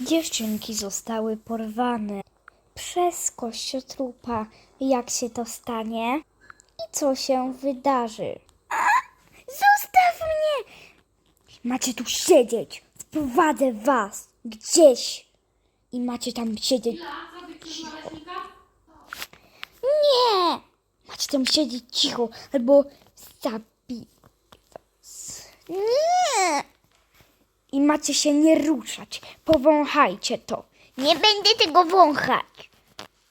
Dziewczynki zostały porwane przez kościotrupa. Jak się to stanie? I co się wydarzy? A! Zostaw mnie! Macie tu siedzieć. Wprowadzę was gdzieś. I macie tam siedzieć. Nie! Macie tam siedzieć cicho, albo zabi... Nie! I macie się nie ruszać. Powąchajcie to. Nie będę tego wąchać.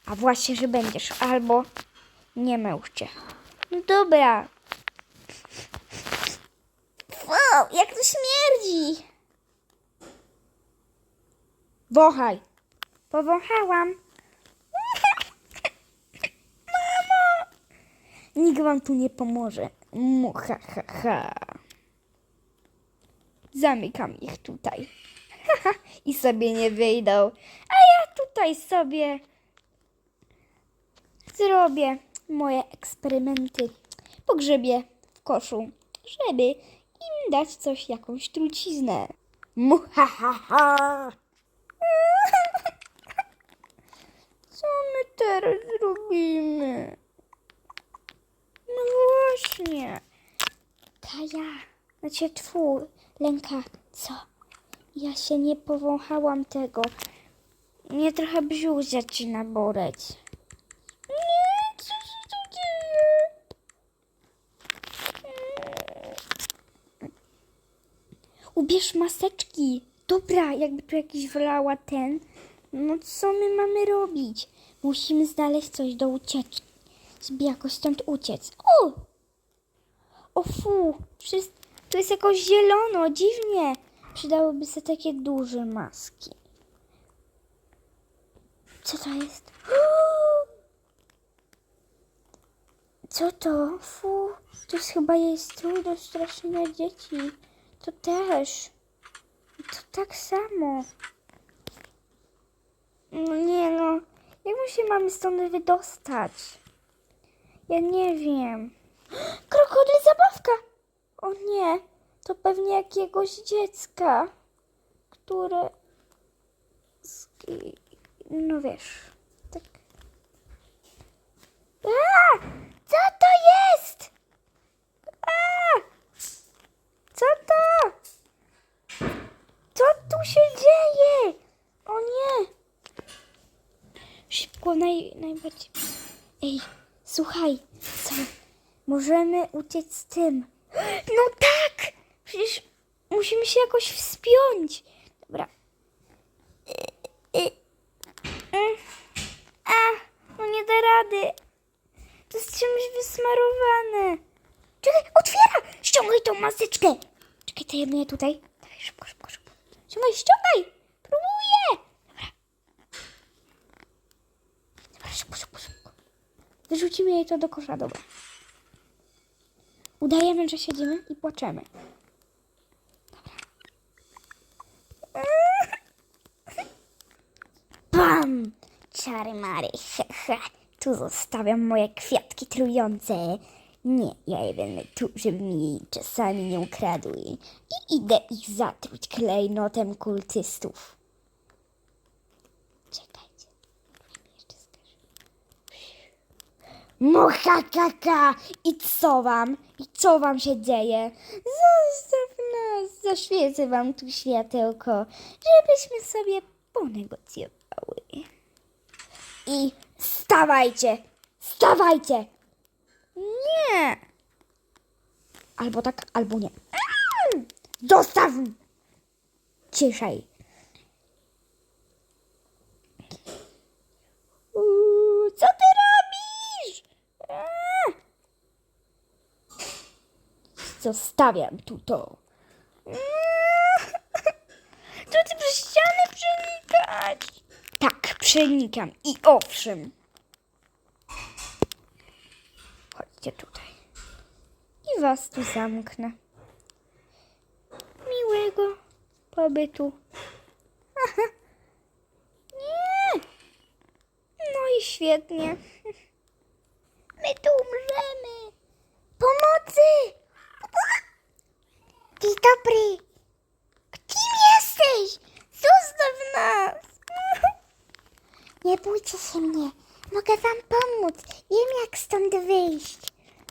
A właśnie, że będziesz. Albo nie męczcie. No dobra. Wow, jak to śmierdzi. Wąchaj. Powąchałam. Mamo! Nikt wam tu nie pomoże. Mu, ha, ha, ha. Zamykam ich tutaj. I sobie nie wyjdą. A ja tutaj sobie zrobię moje eksperymenty. Pogrzebię w koszu, żeby im dać coś, jakąś truciznę. Muhahaha. Co my teraz zrobimy? No właśnie. Kaja, znaczy twój, Lenka, co? Ja się nie powąchałam tego. Mnie trochę brzuch zaczyna boleć. Nie, co się tu dzieje? Ubierz maseczki. Dobra, jakby tu jakiś wlała ten. No co my mamy robić? Musimy znaleźć coś do ucieczki. Żeby jakoś stąd uciec. O! O fu, wszyscy, tu jest jakoś zielono, dziwnie. Przydałyby się takie duże maski. Co to jest? Co to? Fu, to jest chyba jej strój do straszenia dzieci. To też. To tak samo. No nie no, jak my się mamy stąd wydostać? Ja nie wiem. Krokodyl zabawka! Pewnie jakiegoś dziecka, które... No wiesz, tak... A! Co to jest? A! Co to? Co tu się dzieje? O nie! Szybko, naj, najbardziej... Ej, słuchaj, co? Możemy uciec z tym. No tak! Przecież musimy się jakoś wspiąć. Dobra. Y, y, y. A, no nie da rady. To jest czymś wysmarowane. Czekaj, otwiera! Ściągaj tą maseczkę. Czekaj, to jedno tutaj. Dawaj, szybko, szybko, szybko. Ściągaj, ściągaj! Próbuję! Dobra. Dobra, szybko, szybko, szybko. Wyrzucimy jej to do kosza, dobra. Udajemy, że siedzimy i płaczemy. Dobra. Bam! Czary mary. Tu zostawiam moje kwiatki trujące. Nie, ja je będę tu, żeby mi jej czasami nie ukradły. I idę ich zatruć klejnotem kultystów. Czekajcie. Jeszcze. Muhakaka! I co wam? I co wam się dzieje? Zaświecę wam tu światełko, żebyśmy sobie ponegocjowały. I stawajcie! Stawajcie! Nie! Albo tak, albo nie. Zostaw! Ciszej. Co ty robisz? Aaa! Zostawiam tu to. Co ty przez ścianę przenikać? Tak, przenikam. I owszem. Chodźcie tutaj. I was tu zamknę. Miłego pobytu. Aha. Nie! No i świetnie. My tu umrzemy. Pomocy! Dzień dobry. Kim jesteś? Zostaw nas! Nie bójcie się mnie. Mogę wam pomóc. Wiem, jak stąd wyjść.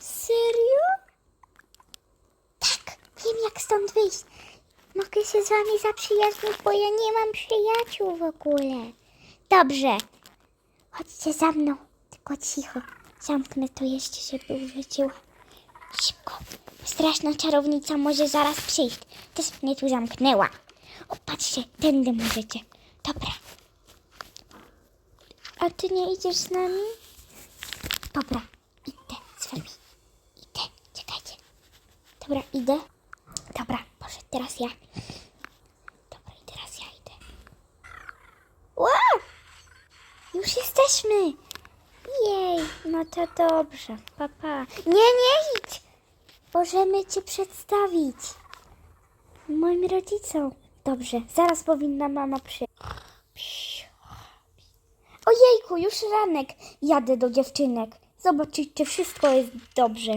Serio? Tak, wiem, jak stąd wyjść. Mogę się z wami zaprzyjaźnić, bo ja nie mam przyjaciół w ogóle. Dobrze. Chodźcie za mną. Tylko cicho. Zamknę to jeszcze, żeby użyciła. Szybko. Straszna czarownica może zaraz przyjść. Też mnie tu zamknęła. O, patrzcie, tędy możecie. Dobra, A ty nie idziesz z nami? dobra. Idę z wami. Idę. Czekajcie. Dobra, idę. Dobra, może teraz ja. Dobra, i teraz ja idę. Wow! Już jesteśmy! Jej, no to dobrze. Papa. Nie, nie idź! Możemy cię przedstawić. Moim rodzicom. Dobrze, zaraz powinna mama przyjść. Ojejku, już ranek. Jadę do dziewczynek. Zobaczyć, czy wszystko jest dobrze.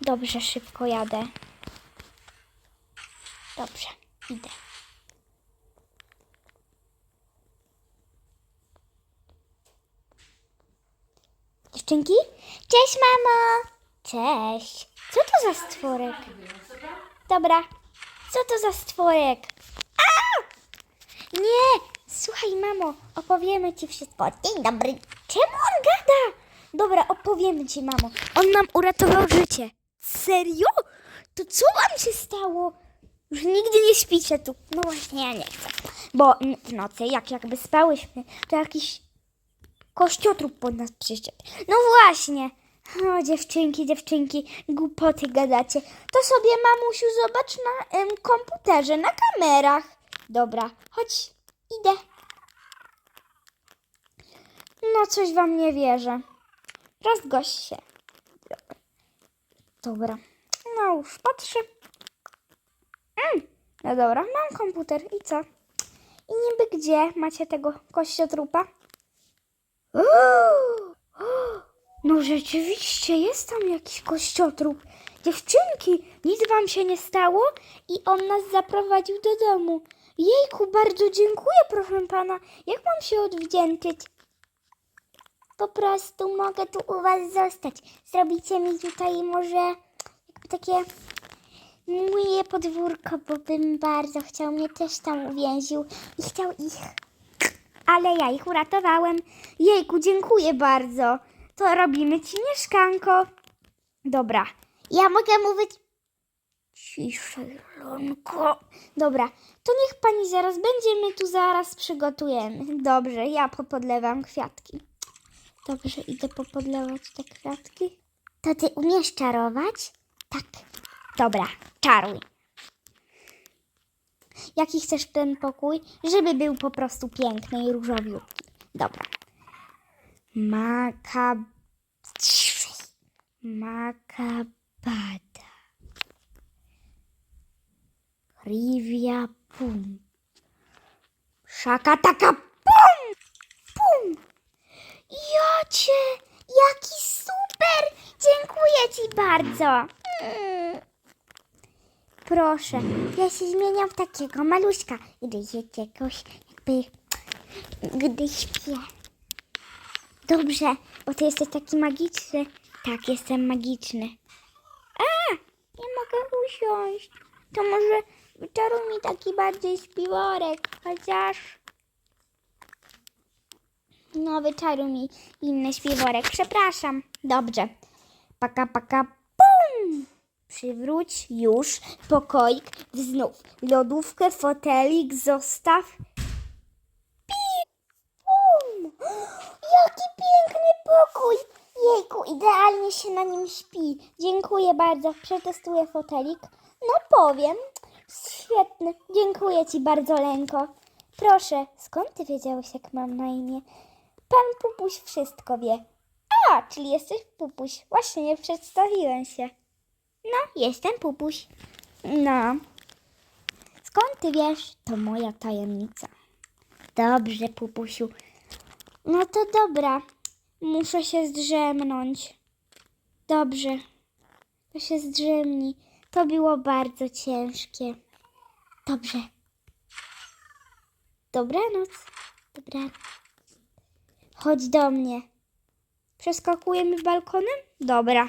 Dobrze, szybko jadę. Dobrze, idę. Dziewczynki? Cześć, mamo! Cześć. Co to za stworek? Dobra. Co to za stworek? A! Nie! Słuchaj, mamo, opowiemy ci wszystko. Dzień dobry. Czemu on gada? Dobra, opowiemy ci, mamo. On nam uratował życie. Serio? To co wam się stało? Już nigdy nie śpicie tu. No właśnie, ja nie chcę. Bo w nocy, jak jakby spałyśmy, to jakiś kościotrup pod nas przyszedł. No właśnie. O, dziewczynki, dziewczynki, głupoty gadacie. To sobie, mamusiu, zobacz na em, komputerze, na kamerach. Dobra, chodź, idę. No, coś wam nie wierzę. Rozgość się. Dobra. No już, patrzę. Mm. No dobra, mam komputer i co? I niby gdzie macie tego kościotrupa? Uuu! No rzeczywiście, jest tam jakiś kościotrup. Dziewczynki, nic wam się nie stało? I on nas zaprowadził do domu. Jejku, bardzo dziękuję, proszę pana. Jak mam się odwdzięczyć? Po prostu mogę tu u was zostać. Zrobicie mi tutaj może takie moje podwórko, bo bym bardzo chciał. Mnie też tam uwięził i chciał ich. Ale ja ich uratowałem. Jejku, dziękuję bardzo. To robimy ci mieszkanko. Dobra, Ja mogę mówić. ciszej, Lonko. Dobra, to niech pani zaraz będzie, my tu zaraz przygotujemy. Dobrze, ja popodlewam kwiatki. Dobrze, idę popodlewać te kwiatki. To ty umiesz czarować? Tak. Dobra, czaruj. Jaki chcesz ten pokój? Żeby był po prostu piękny i różowiutki. Dobra. Makab... Makabada. Rivia pum. Szaka taka pum! Pum! Jocie, jaki super! Dziękuję ci bardzo. Proszę. Ja się zmieniam w takiego maluszka, gdy jakiegoś jakby gdy śpię. Dobrze, bo ty jesteś taki magiczny. Tak, jestem magiczny. A, nie mogę usiąść. To może wyczaruj mi taki bardziej śpiworek, chociaż... No, wyczaruj mi inny śpiworek. Przepraszam. Dobrze. Paka, paka, pum! Przywróć już pokoik znów. Lodówkę, fotelik zostaw. Jaki piękny pokój! Jejku, idealnie się na nim śpi. Dziękuję bardzo. Przetestuję fotelik. No powiem. Świetny. Dziękuję Ci bardzo, Lenko. Proszę, skąd Ty wiedziałeś, jak mam na imię? Pan Pupuś wszystko wie. A, czyli jesteś Pupuś. Właśnie nie przedstawiłem się. No, jestem Pupuś. No. Skąd Ty wiesz? To moja tajemnica. Dobrze, Pupusiu. No to dobra. Muszę się zdrzemnąć. Dobrze. To się zdrzemni. To było bardzo ciężkie. Dobrze. Dobranoc. Dobra. Chodź do mnie. Przeskakujemy balkonem? Dobra.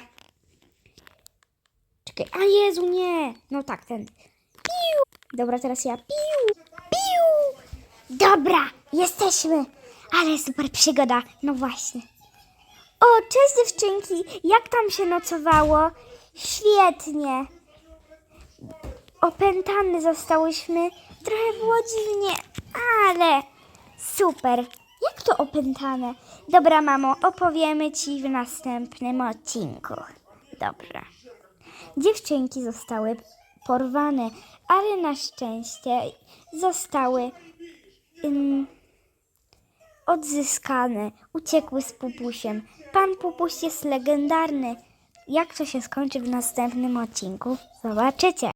Czekaj, a Jezu, nie. No tak, ten. Piu. Dobra, teraz ja. Piu. Piu. Dobra, jesteśmy. Ale super przygoda. No właśnie. O, cześć dziewczynki. Jak tam się nocowało? Świetnie. Opętane zostałyśmy. Trochę było dziwnie, ale super. Jak to opętane? Dobra, mamo, opowiemy ci w następnym odcinku. Dobrze. Dziewczynki zostały porwane, ale na szczęście zostały ym, odzyskane. Uciekły z pupusiem. Pan pupuś jest legendarny. Jak to się skończy w następnym odcinku? Zobaczycie.